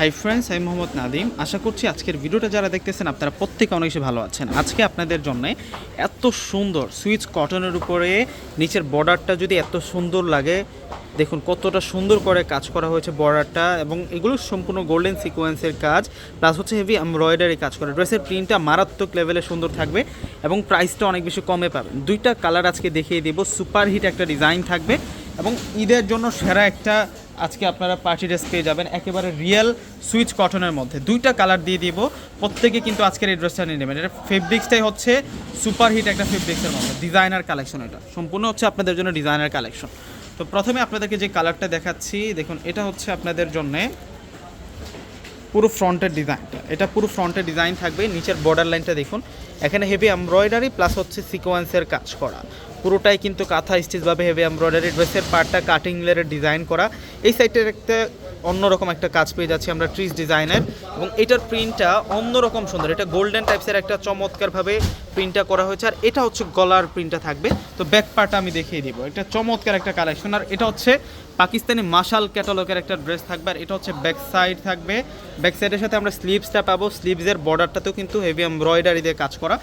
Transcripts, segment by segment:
Hi friends আমি মোহাম্মদ নাদিম আশা করছি আজকের ভিডিওটা যারা দেখতেছেন, আপনারা প্রত্যেকে অনেক বেশি ভালো আছেন। আজকে আপনাদের জন্য এত সুন্দর সুইচ কটনের উপরে নিচের বর্ডারটা যদি এত সুন্দর লাগে, দেখুন কতটা সুন্দর করে কাজ করা হয়েছে বর্ডারটা এবং এগুলো সম্পূর্ণ গোল্ডেন সিকোয়েন্সের কাজ প্লাস হচ্ছে হেভি এমব্রয়ডারি কাজ করা। ড্রেসের প্রিন্টটা মারাত্মক লেভেলে সুন্দর থাকবে এবং প্রাইসটা অনেক বেশি কমে পাবেন। দুইটা কালার আজকে দেখিয়ে দেবো। সুপার হিট একটা ডিজাইন থাকবে এবং ঈদের জন্য সেরা একটা আজকে আপনারা পার্টি ড্রেস পেয়ে যাবেন। একেবারে রিয়েল সুইচ কটনের মধ্যে। দুইটা কালার দিয়ে দিব। প্রত্যেকে কিন্তু আজকের এই ড্রেসটা নিয়ে নেবেন। এটা ফেব্রিক্সটাই হচ্ছে সুপার হিট একটা ফেব্রিক্সের মধ্যে। ডিজাইনার কালেকশন এটা। সম্পূর্ণ হচ্ছে আপনাদের জন্য ডিজাইনার কালেকশন তো প্রথমে আপনাদেরকে যে কালারটা দেখাচ্ছি, দেখুন, এটা হচ্ছে আপনাদের জন্যে পুরো ফ্রন্টের ডিজাইনটা এটা পুরো ফ্রন্টের ডিজাইন থাকবে। নিচের বর্ডার লাইনটা দেখুন। এখানে হেভি এমব্রয়ডারি প্লাস হচ্ছে সিকোয়েন্সের কাজ করা। পুরোটাই কিন্তু কাঁথা স্টিচভাবে হেভি এমব্রয়ডারি ড্রেসের পার্টটা কাটিং লেয়ারের ডিজাইন করা। এই সাইডের একটা অন্যরকম একটা কাজ পেয়ে যাচ্ছি আমরা ট্রিস ডিজাইনের এবং এটার প্রিন্টটা অন্যরকম সুন্দর। এটা গোল্ডেন টাইপসের একটা চমৎকারভাবে প্রিন্টটা করা হয়েছে। আর এটা হচ্ছে গলার প্রিন্টটা থাকবে। তো ব্যাক পার্টটা আমি দেখিয়ে দিব। এটা চমৎকার একটা কালেকশন আর এটা হচ্ছে পাকিস্তানি মাশাল ক্যাটালগের একটা ড্রেস থাকবে। আর এটা হচ্ছে ব্যাক সাইড থাকবে। ব্যাক সাইডের সাথে আমরা স্লিভসটা পাবো। স্লিভসের বর্ডারটাতেও কিন্তু হেভি এমব্রয়ডারি দিয়ে কাজ করা।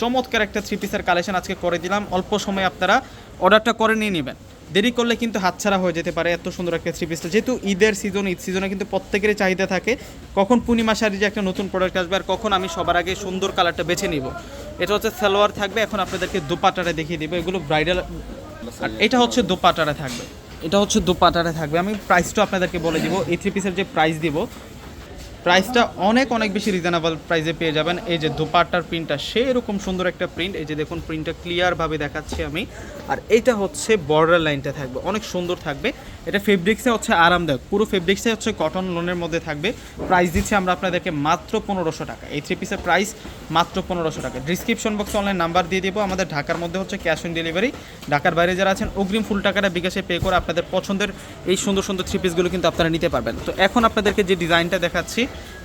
চমৎকার একটা থ্রি পিসের কালেকশন আজকে করে দিলাম। অল্প সময় আপনারা অর্ডারটা করে নিয়ে নেবেন। দেরি করলে কিন্তু হাতছাড়া হয়ে যেতে পারে, এত সুন্দর একটা থ্রি পিসটা যেহেতু ঈদের সিজন ঈদ সিজনে কিন্তু প্রত্যেকেরই চাহিদা থাকে, কখন পূর্ণিমা শাড়ি যে একটা নতুন প্রোডাক্ট আসবে আর কখন আমি সবার আগে সুন্দর কালারটা বেছে নিব। এটা হচ্ছে সালোয়ার থাকবে, এখন আপনাদেরকে দোপাটাটা দেখিয়ে দিব। এগুলো ব্রাইডাল আর এটা হচ্ছে দোপাটারা থাকবে। এটা হচ্ছে দোপাটারে থাকবে। আমি প্রাইসটা আপনাদেরকে বলে দিব, এই থ্রি পিসের যে প্রাইস দিব প্রাইসটা অনেক অনেক বেশি রিজনেবল প্রাইসে পেয়ে যাবেন। এই যে দোপাট্টার প্রিন্টটা সেরকম সুন্দর একটা প্রিন্ট এই যে দেখুন প্রিন্টটা ক্লিয়ারভাবে দেখাচ্ছি আমি। আর এইটা হচ্ছে বর্ডার লাইনটা থাকবে, অনেক সুন্দর থাকবে। এটা ফেব্রিক্সে হচ্ছে আরামদায়ক, পুরো ফেব্রিক্সে হচ্ছে কটন লোনের মধ্যে থাকবে। প্রাইস দিচ্ছি আমরা আপনাদেরকে মাত্র পনেরোশো টাকা। এই থ্রি পিসের প্রাইস মাত্র পনেরোশো টাকা। ডিসক্রিপশন বক্সে অনলাইন নাম্বার দিয়ে দেবো। আমাদের ঢাকার মধ্যে হচ্ছে ক্যাশ অন ডেলিভারি ঢাকার বাইরে যারা আছেন, অগ্রিম ফুল টাকাটা বিকাশে পে করে আপনাদের পছন্দের এই সুন্দর সুন্দর থ্রি পিসগুলো কিন্তু আপনারা নিতে পারবেন। তো এখন আপনাদেরকে যে ডিজাইনটা দেখাচ্ছি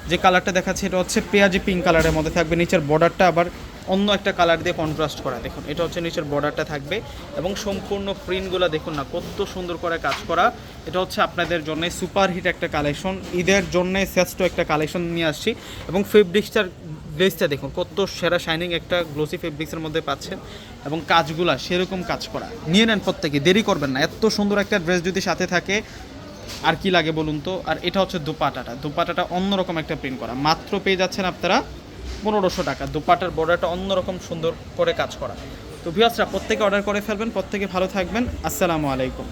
যে কালারটা দেখাচ্ছে এটা হচ্ছে পেঁয়াজি পিঙ্ক কালারের মধ্যে থাকবে। নিচের বর্ডারটা আবার অন্য একটা কালার দিয়ে কন্ট্রাস্ট করা। দেখুন, এটা হচ্ছে নিচের বর্ডারটা থাকবে এবং সম্পূর্ণ প্রিন্টগুলো দেখুন না, কত সুন্দর করে কাজ করা। এটা হচ্ছে আপনাদের জন্য সুপার হিট একটা কালেকশন ঈদের জন্য শ্রেষ্ঠ একটা কালেকশন নিয়ে আসছি এবং ফেব্রিক্সটার গ্লেসটা দেখুন, কত সেরা শাইনিং একটা গ্লোসি ফেব্রিক্সের মধ্যে পাচ্ছেন এবং কাজগুলা সেরকম কাজ করা। নিয়ে নেন প্রত্যেকে, দেরি করবেন না। এত সুন্দর একটা ড্রেস যদি সাথে থাকে আর কি লাগে বলুন তো? আর এটা হচ্ছে দুপাটাটা। দুপাটাটা অন্যরকম একটা প্রিন্ট করা। মাত্র পেয়ে যাচ্ছেন আপনারা পনেরোশো টাকা। দুপাটার বর্ডারটা অন্যরকম সুন্দর করে কাজ করা। তো ভিউয়ার্সরা প্রত্যেকে অর্ডার করে ফেলবেন, প্রত্যেকে ভালো থাকবেন। আসসালামু আলাইকুম।